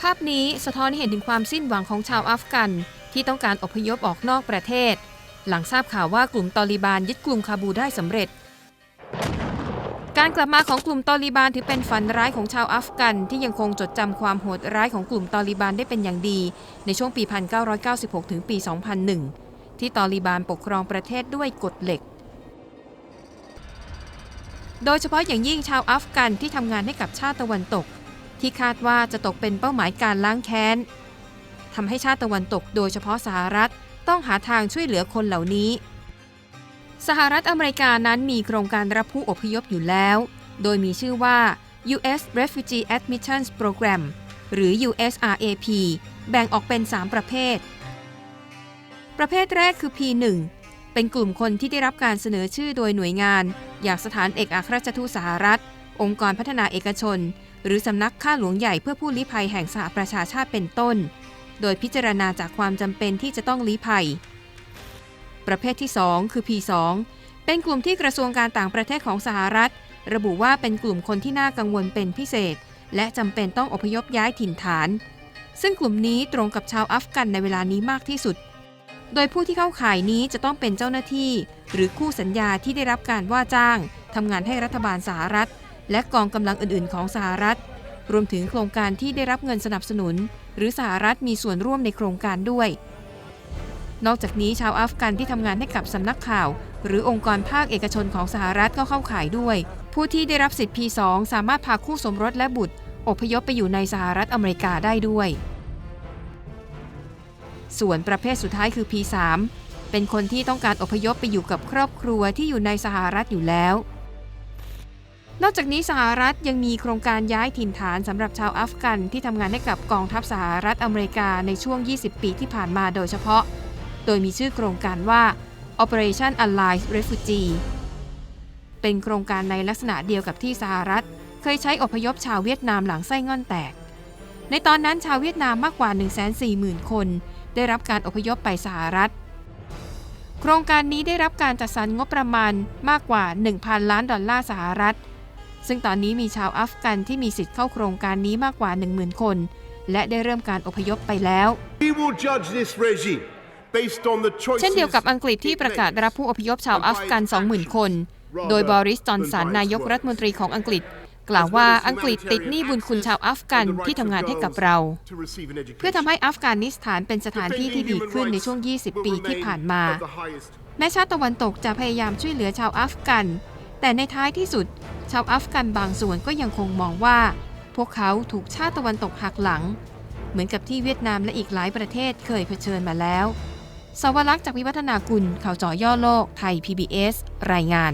ภาพนี้สะท้อนเห็นถึงความสิ้นหวังของชาวอัฟกัน ที่ต้องการอพยพออกนอกประเทศ หลังทราบข่าวว่ากลุ่มตอลิบานยึดกรุงคาบูได้สำเร็จ การกลับมาของกลุ่มตอลิบานถือเป็นฝันร้ายของชาวอัฟกัน ที่ยังคงจดจำความโหดร้ายของกลุ่มตอลิบานได้เป็นอย่างดี ในช่วงปี 1996 ถึงปี 2001 ที่ตอลิบานปกครองประเทศด้วยกฎเหล็ก โดยเฉพาะอย่างยิ่งชาวอัฟกันที่ทำงานให้กับชาติตะวันตก ที่คาดว่าจะตกเป็นเป้าหมายการล้างแค้นทำให้ชาติตะวันตกโดยเฉพาะสหรัฐต้องหาทางช่วยเหลือคนเหล่านี้ สหรัฐอเมริกานั้นมีโครงการรับผู้อพยพอยู่แล้ว โดยมีชื่อว่า U.S. Refugee Admissions Program หรือ USRAP แบ่งออกเป็น 3 ประเภท ประเภทแรกคือ P1 เป็นกลุ่มคนที่ได้รับการเสนอชื่อโดยหน่วยงาน อย่างสถานเอกอัครราชทูตสหรัฐ องค์กรพัฒนาเอกชน หรือสำนักข้าหลวงใหญ่เพื่อผู้ลี้ภัยแห่งสหประชาชาติเป็นต้น โดยพิจารณาจากความจำเป็นที่จะต้องลี้ภัย ประเภทที่ 2 คือ P2 เป็นกลุ่มที่กระทรวงการต่างประเทศของสหรัฐ ระบุว่าเป็นกลุ่มคนที่น่ากังวลเป็นพิเศษ และจำเป็นต้องอพยพย้ายถิ่นฐาน ซึ่งกลุ่มนี้ตรงกับชาวอัฟกันในเวลานี้มากที่สุด โดยผู้ที่เข้าข่ายนี้จะต้องเป็นเจ้าหน้าที่ หรือคู่สัญญาที่ได้รับการว่าจ้างทำงานให้รัฐบาลสหรัฐ และกองกำลังอื่น ๆ ของสหรัฐ รวมถึงโครงการที่ได้รับเงินสนับสนุน หรือสหรัฐมีส่วนร่วมในโครงการด้วย นอกจากนี้ชาวอัฟกันที่ทำงานให้กับสำนักข่าว หรือองค์กรภาคเอกชนของสหรัฐก็เข้าข่ายด้วย ผู้ที่ได้รับสิทธิ์ P2 สามารถพาคู่สมรสและบุตร อพยพไปอยู่ในสหรัฐอเมริกาได้ด้วย ส่วนประเภทสุดท้ายคือ P3 เป็นคนที่ต้องการอพยพไปอยู่กับครอบครัวที่อยู่ในสหรัฐอยู่แล้ว อกจากนี้สหรัฐยังมีโครงการย้ายถิ่นฐานสำหรับชาวอัฟกันที่ทำงานให้กับกองทัพสหรัฐอเมริกาในช่วง 20 ปีที่ผ่านมาโดยเฉพาะ โดยมีชื่อโครงการว่า Operation Allied Refugee เป็นโครงการในลักษณะเดียวกับที่สหรัฐ เคยใช้อพยพชาวเวียดนามหลังไส้ง่อนแตก ในตอนนั้นชาวเวียดนามมากกว่า 140,000 คน ได้รับการอพยพไปสหรัฐ โครงการนี้ได้รับการจัดสรรงบประมาณมากกว่า 1,000 ล้านดอลลาร์สหรัฐ ซึ่งตอนนี้มีชาวอัฟกันที่มีสิทธิ์เข้าโครงการนี้มากกว่า 10,000 คน และได้เริ่มการอพยพไปแล้ว We will judge this regime based on the choices เช่นเดียวกับอังกฤษที่ประกาศรับผู้อพยพชาวอัฟกัน 20,000 คน โดยบริสจอนสันนายกรัฐมนตรีของอังกฤษ กล่าวว่าอังกฤษติดหนี้บุญคุณชาวอัฟกันที่ทำงานให้กับเรา to receive an education. เพื่อทำให้อัฟกานิสถานเป็นสถานที่ที่ดีขึ้นในช่วง 20 ปีที่ผ่านมา Of the highest แม้ชาติตะวันตกจะพยายามช่วยเหลือชาวอัฟกัน แต่ในท้ายที่สุด ชาวอัฟกันบางส่วนก็ยังคงมองว่า พวกเขาถูกชาติตะวันตกหักหลัง เหมือนกับที่เวียดนามและอีกหลายประเทศเคยเผชิญมาแล้วสวรักษ์จากวิวัฒนาคุณข่าวจ่อย่อโลก ไทย PBS รายงาน